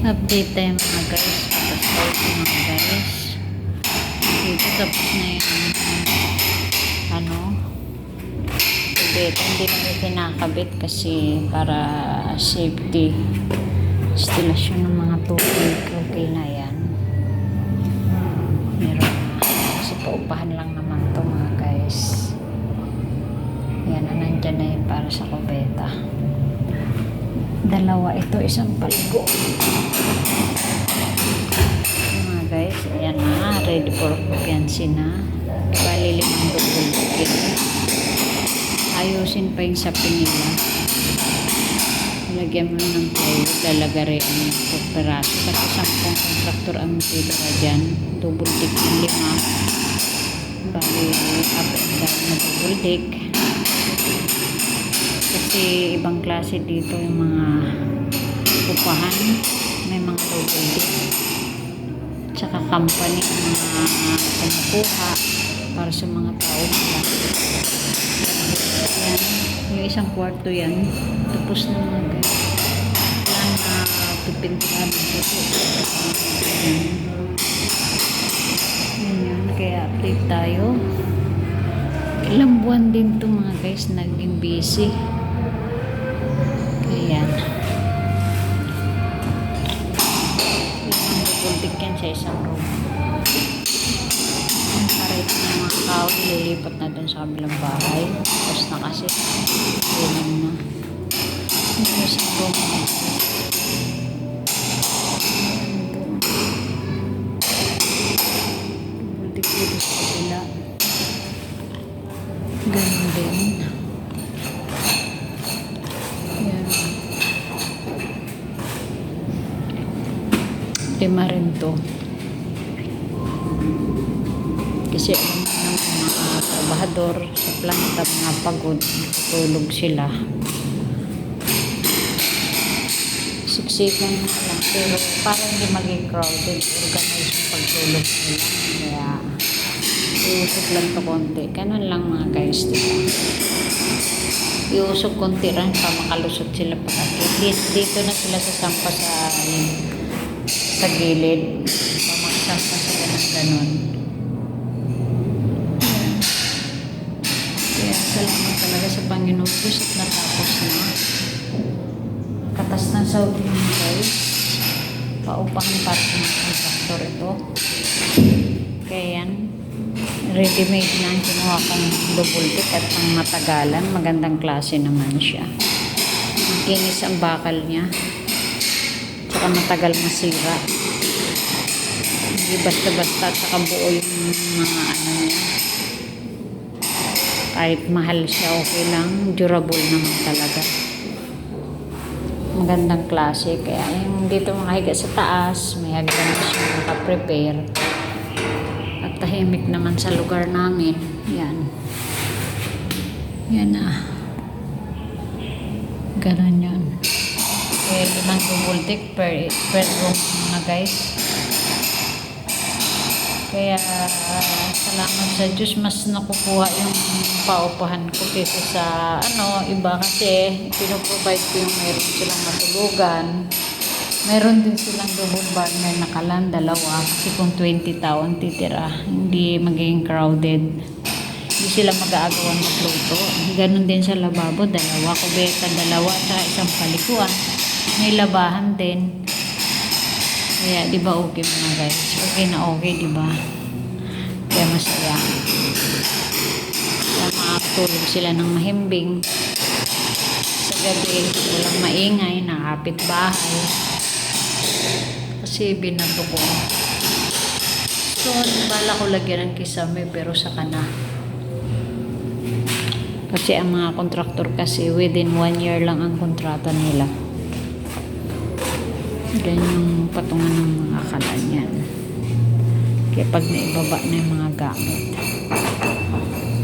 Update tayo mga guys. Tayo mga guys. Dito tapos na yung ano kabit. Hindi na kinakabit kasi para safety. Installation ng mga tubig. Okay na yan. Na. Kasi paupahan lang naman to mga guys. Yan na nandyan na yun para sa kubeta. Dalawa ito, isang palgo. Mga guys, ayan na. Ready for occupancy na. Bali limang dugtong Ayusin pa yung sapin nila. Lagyan mo ng plywood, lalagari ang peraso. Kasi sampung kontraktor ang tibara dyan. Double deck lima. Bali, up and down na double. Kasi ibang klase dito yung mga upahan. May mga deck. Tsaka company ang mga kumukuha para sa mga tao. Yan. Yung isang kwarto yan. Tapos na mga. Yan na ng puso. Yan. Kaya update tayo. Ilang buwan din to mga guys naging busy. Yan. Isang double yan sa isang room. Ang karit ng mga tao, lilipat na dun sa kabilang bahay. Tapos na kasi, ilan na. Ito isang room. Kasi alam mo ng mga trabahador sa planta, mga pagod, tutulog sila. Siksikan lang. Pero para hindi maging crowded, organize yung pagtulog nila. Kaya, iusok lang to konti. Ganun lang mga guys, di? Iusok konti lang para makalusot sila pagkakit. Dito, dito na sila sasampa sa sa gilid. Pamasampa sila ng ganun. Kaya salamat talaga sa Panginoon Diyos at natapos na. Katas ng Saudi mga guys. Paupahan pa sa mga kontraktor ito. Kaya yan. Ready-made na ang kinuha kong double deck at ang matagalan. Magandang klase naman siya. Ang kinis ang bakal niya. Tsaka matagal masira. Hindi basta-basta at saka buo yung mga ano niya kahit mahal siya, okay lang. Durable naman talaga. Magandang klase. Kaya yung dito makahiga sa taas, may hagdan siya nakaprepare. At tahimik naman sa lugar namin. Yan. Yan na. Ganun yun. Kaya limang deck per, per room mga guys. Kaya salamat sa Diyos mas nakukuha yung paupahan ko kaysa sa ano iba kasi pinoprovide ko yung meron silang matulugan. Meron din silang double burner na kalan, dalawa. Kasi kung 20 tao ang titira, hindi magiging crowded. Hindi sila mag-aagawan magluto. Ganon din sa lababo, dalawa. Kubeta, dalawa. At isang palikuan. May labahan din. Kaya, di ba okay mga guys? Okay na okay, di ba? Kaya masaya. Kaya makakatulog sila ng mahimbing. Sa gabi, walang maingay, nakapit bahay. Kasi binato ko. So, bala ko lagyan ng kisame pero sa kana. Kasi ang mga kontraktor kasi within one year lang ang kontrata nila. Yan yung patungan ng mga kalan yan. Kaya pag naibaba na yung mga gamit,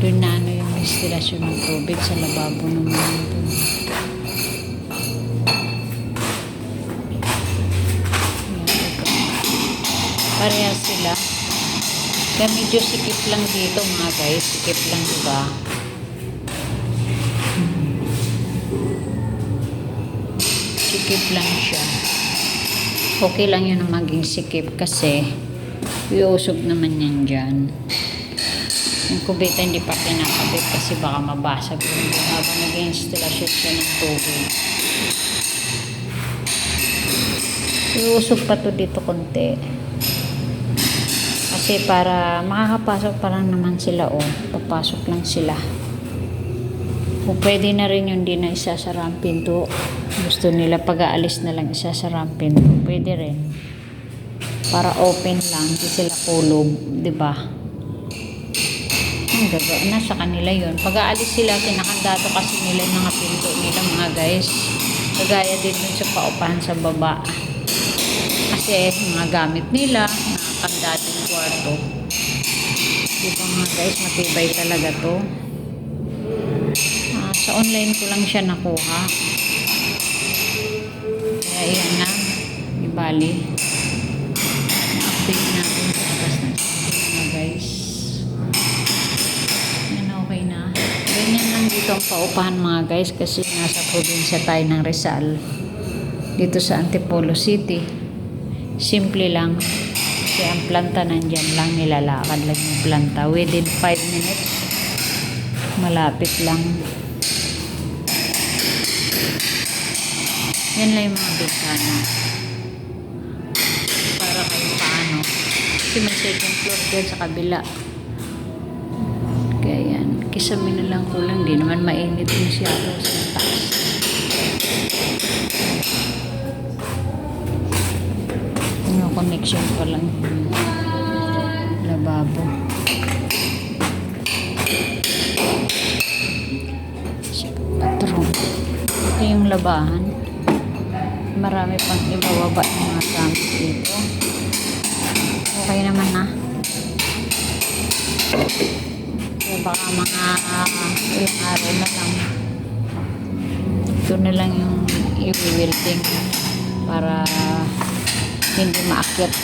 doon na ano yung instalasyon ng tubig sa lababo ng mga ito. Parehas sila. Kaya medyo sikip lang dito mga guys. Sikip lang diba? Sikip lang siya. Okay lang yun na maging sikip kasi iusog naman yan dyan. Yung kubeta hindi pa kinakabit kasi baka mabasag yun habang nag-installation siya ng tubig. Iusog pa to dito konti. Kasi para makakapasok pa lang naman sila oh. Papasok lang sila. Kung pwede na rin yung di na isasara ang pinto. Gusto nila pag-aalis na lang isasara ang pinto. Pwede rin. Para open lang. Hindi sila kulob. di ba? Ang gaga. Nasa kanila yun. Pag-aalis sila, kinakandado kasi nila yung mga pinto nila mga guys. Kagaya din dun sa paupahan sa baba. Kasi mga gamit nila, nakakandado yung kwarto. Di ba mga guys, matibay talaga to. Sa online ko lang siya nakuha. Kaya yan na. Ibali. Na-update natin sa labas ng mga guys. Yan okay na. Ganyan lang dito ang paupahan mga guys kasi nasa probinsya tayo ng Rizal. Dito sa Antipolo City. Simple lang. Kasi ang planta nandyan lang nilalakad lang yung planta. Within 5 minutes malapit lang. Yan lang yung mga bintana. Para kayo paano. Kasi may second floor dyan sa kabila. Kaya yan. Kisami na lang kulang. Di naman mainit yung siya sa taas. Ano connection pa lang yung lababo. Bathroom. Ito yung labahan. Marami pang ibababa yung mga gamit dito. Okay naman na. Kaya baka mga ilang araw na lang. Ito na lang yung i-welding para hindi maakyat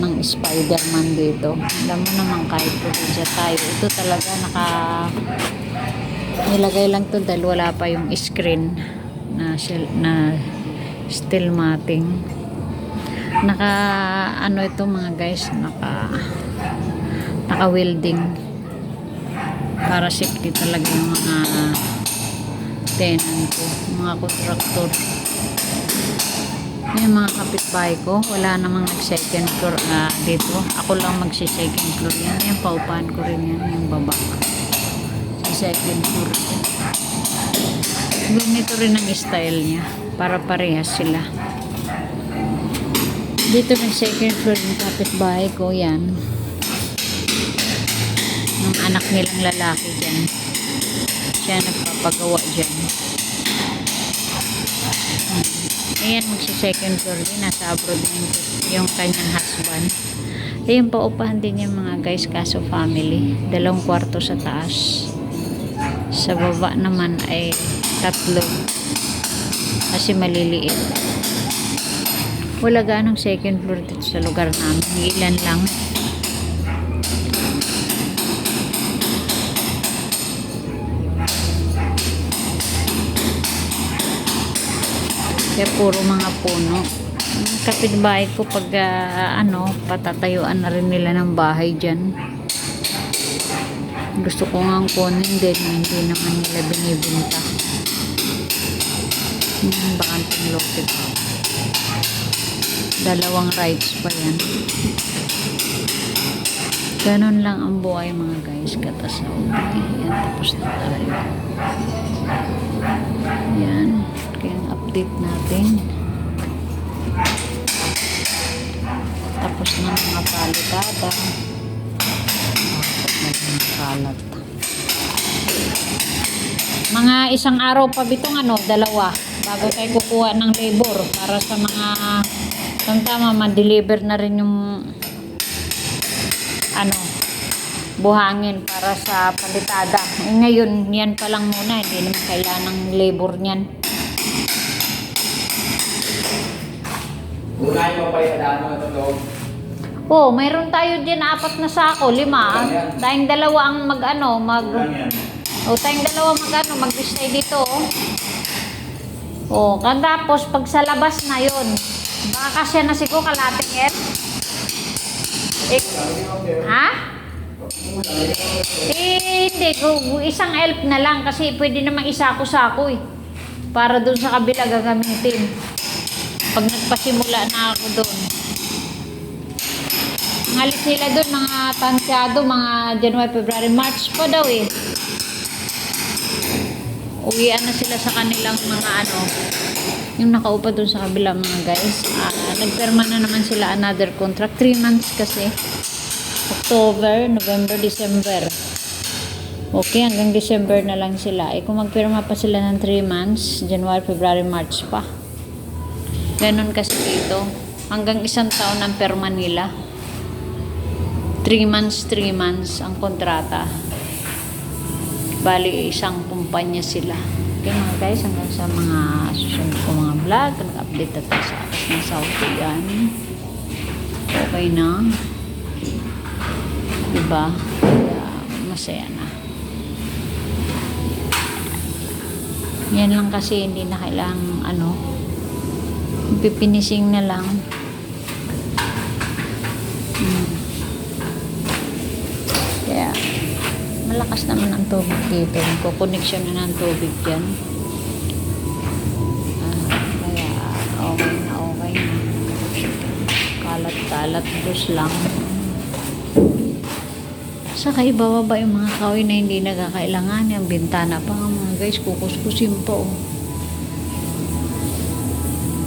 ng Spider-Man dito. Alam mo naman kahit probinsya tayo. Ito talaga naka nilagay lang to dahil wala pa yung screen na na steel matting. Naka ano ito mga guys naka naka welding. Para safety talaga yung mga tenant ko mga contractor. Yung mga kapitbahay ko wala namang second floor ah, dito. Ako lang magsi second floor yan. Yung paupahan ko rin yan yung baba. Sa second floor. Ganito rin ang style niya para parehas sila. Dito ng second floor yung kapitbahay ko yan. Yung anak nilang lalaki dyan. Siya nagpapagawa dyan. Ayan magsi second floor din. Nasa abroad na yung, kanyang husband. Ayun paupahan din yung mga guys kaso family. Dalawang kwarto sa taas. Sa baba naman ay tatlo kasi maliliit. Wala ganong second floor dito sa lugar namin. Ilan lang. Kaya puro mga puno. Kapitbahay ko pag ah, ano patatayuan na rin nila ng bahay dyan. Gusto ko nga kunin din hindi naman nila binibinta yung bakanting lote dalawang rides pa yan. Ganun lang ang buhay mga guys. Katasaw yan tapos na tayo. Yan. Kaya update natin. Tapos na mga palitada. Mga isang araw pa bitong ano, dalawa, bago tayo kukuha ng labor para sa mga tama ma-deliver na rin yung ano, buhangin para sa palitada. Eh, ngayon, yan pa lang muna, hindi naman kailangan ng labor niyan. Pa yung daan mo ito loob. Oh, mayroon tayo din apat na sako, lima. Tayong dalawa ang mag ano, mag Lang yan. O, tayong dalawa mag ano, mag-stay dito. Oh. O, katapos pag sa labas na yon Baka kasya na siguro kalating yan. Eh, ha? Eh, hindi. Isang elf na lang kasi pwede namang isako-sako eh. Para doon sa kabila gagamitin. Pag nagpasimula na ako doon. Ang alis nila doon, mga tansyado, mga January, February, March pa daw eh. Uwian na sila sa kanilang mga ano, yung nakaupa doon sa kabila mga guys. Ah, nagperma na naman sila another contract. 3 months kasi. October, November, December. Okay, hanggang December na lang sila. Eh kung magpirma pa sila ng 3 months, January, February, March pa. Ganon kasi dito. Hanggang isang taon ang perma nila. 3 months, 3 months ang kontrata. Bali, isang kumpanya sila. Okay mga guys, hanggang sa mga susunod ko mga vlog, nag-update na tayo sa atas Saudi yan. Okay na. Diba? Kaya, masaya na. Yan lang kasi hindi na kailangang ano, pipinising na lang. Hmm. Kaya, malakas naman ang tubig dito. Magko-connection na ng tubig dyan. Ah, kaya, okay na, okay na. Kalat-kalat, dos lang. Saka ibababa yung mga kahoy na hindi nagkakailangan. Yung bintana pa mga guys, kukuskusin pa oh.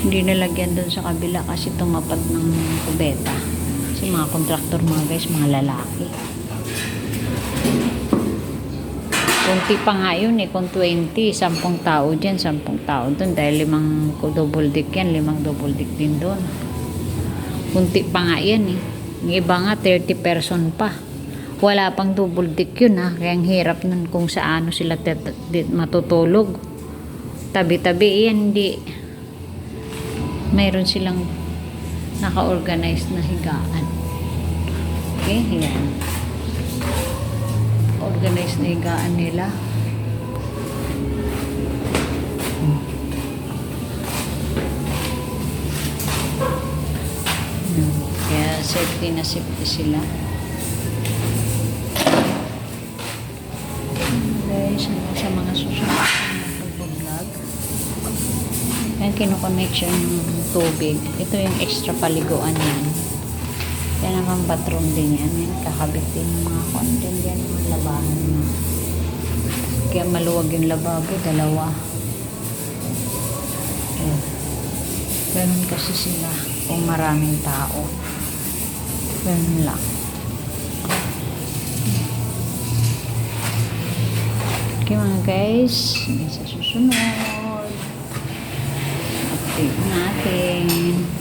Hindi nalagyan doon sa kabila kasi tumapat ng kubeta. Kasi mga kontraktor mga guys, mga lalaki. Kunti pa nga yun eh, kung 20, 10 tao dyan, 10 tao doon. Dahil limang double dick yan, limang double dick din doon. Kunti pa nga yan eh. Yung iba nga 30 person pa. Wala pang double dick yun ha. Kaya ang hirap nun kung sa ano sila di- matutulog. Tabi-tabi yan, hindi. Mayroon silang naka-organize na higaan. Okay, yan. Organize na higaan nila. Kaya safety na safety sila. Guys, hanggang sa mga susunod na pag-vlog. Yan, kinoconnection ng tubig. Ito yung extra paliguan yan. Yan naman bathroom din yan. Yan, kakabit din ng mga content yan. Mga labahan na. Kaya maluwag yung lababo, dalawa. Yan. Ganun kasi sila kung maraming tao. Ganun lang. Okay mga guys, sa susunod. Update natin.